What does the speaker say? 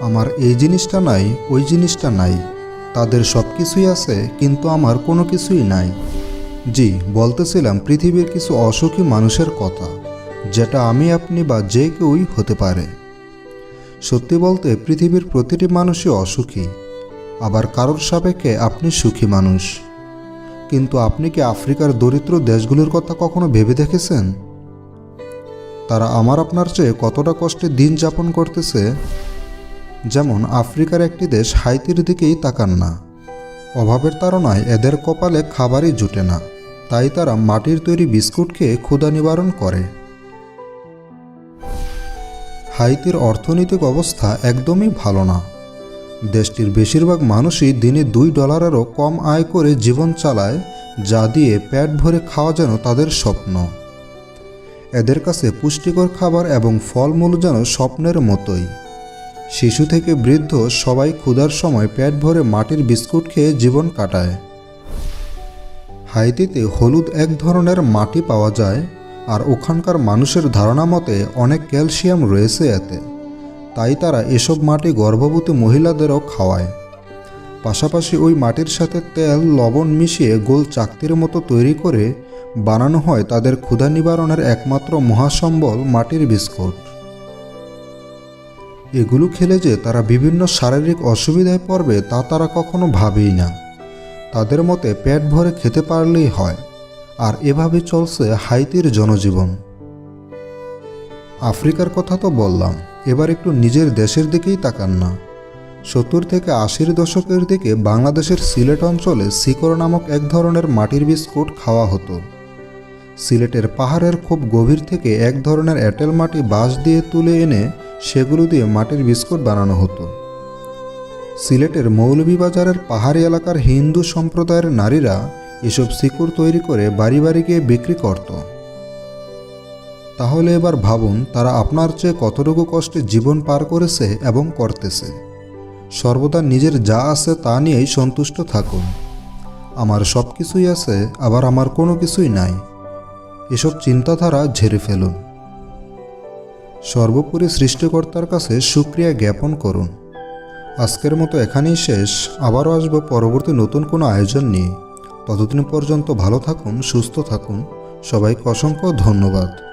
আমার এই জিনিসটা নাই, ওই জিনিসটা নাই। তাদের সব কিছুই আছে, কিন্তু আমার কোনো কিছুই নাই। জি, বলতেছিলাম পৃথিবীর কিছু অসুখী মানুষের কথা, যেটা আমি, আপনি বা যে কেউই হতে পারে। সত্যি বলতে, পৃথিবীর প্রতিটি মানুষই অসুখী, আবার কারোর সাপেক্ষে আপনি সুখী মানুষ। কিন্তু আপনি কি আফ্রিকার দরিদ্র দেশগুলোর কথা কখনো ভেবে দেখেছেন? তারা আমার আপনার চেয়ে কতটা কষ্টে দিন যাপন করতেছে? যেমন আফ্রিকার একটি দেশ হাইতির দিকেই তাকান না। অভাবের তাড়নায় এদের কপালে খাবারই জুটে না, তাই তারা মাটির তৈরি বিস্কুট খেয়ে ক্ষুধা নিবারণ করে। হাইতির অর্থনৈতিক অবস্থা একদমই ভালো না। দেশটির বেশিরভাগ মানুষই দিনে দুই ডলারেরও কম আয় করে জীবন চালায়, যা দিয়ে পেট ভরে খাওয়া যেন তাদের স্বপ্ন। এদের কাছে পুষ্টিকর খাবার এবং ফলমূল যেন স্বপ্নের মতোই। শিশু থেকে বৃদ্ধ সবাই ক্ষুধার সময় পেট ভরে মাটির বিস্কুট খেয়ে জীবন কাটায়। হাইতিতে হলুদ এক ধরনের মাটি পাওয়া যায়, আর ওখানকার মানুষের ধারণা মতে অনেক ক্যালসিয়াম রয়েছে এতে। তাই তারা এসব মাটি গর্ভবতী মহিলাদেরও খাওয়ায়। পাশাপাশি ওই মাটির সাথে তেল, লবণ মিশিয়ে গোল চাকতির মতো তৈরি করে বানানো হয় তাদের ক্ষুধা নিবারণের একমাত্র মহাসম্বল মাটির বিস্কুট। এগুলো খেলে যে তারা বিভিন্ন শারীরিক অসুবিধায় পড়বে তা তারা কখনো ভাবেই না। তাদের মতে পেট ভরে খেতে পারলেই হয়, আর এভাবে চলছে হাইতির জনজীবন। আফ্রিকার কথা তো বললাম, এবার একটু নিজের দেশের দিকেই তাকান না। সত্তর থেকে আশির দশকের দিকে বাংলাদেশের সিলেট অঞ্চলে শিকড় নামক এক ধরনের মাটির বিস্কুট খাওয়া হতো। সিলেটের পাহাড়ের খুব গভীর থেকে এক ধরনের এঁটেল মাটি বাঁশ দিয়ে তুলে এনে সেগুলো দিয়ে মাটির বিস্কুট বানানো হতো। সিলেটের মৌলভীবাজারের পাহাড়ি এলাকার হিন্দু সম্প্রদায়ের নারীরা এসব শিকড় তৈরি করে বাড়ি বাড়ি গিয়ে বিক্রি করত। তাহলে এবার ভাবুন, তারা আপনার চেয়ে কতটুকু কষ্টে জীবন পার করেছে এবং করতেছে। সর্বদা নিজের যা আছে তা নিয়েই সন্তুষ্ট থাকুন। আমার সব কিছুই আছে, আবার আমার কোনো কিছুই নাই। এসব চিন্তাধারা ঝেড়ে ফেলুন। সর্বোপরি সৃষ্টিকর্তার কাছে সুক্রিয়া জ্ঞাপন করুন। আজকের মতো এখানেই শেষ। আবারও আসব পরবর্তী নতুন কোনো আয়োজন নিয়ে। ততদিন পর্যন্ত ভালো থাকুন, সুস্থ থাকুন। সবাইকে অসংখ্য ধন্যবাদ।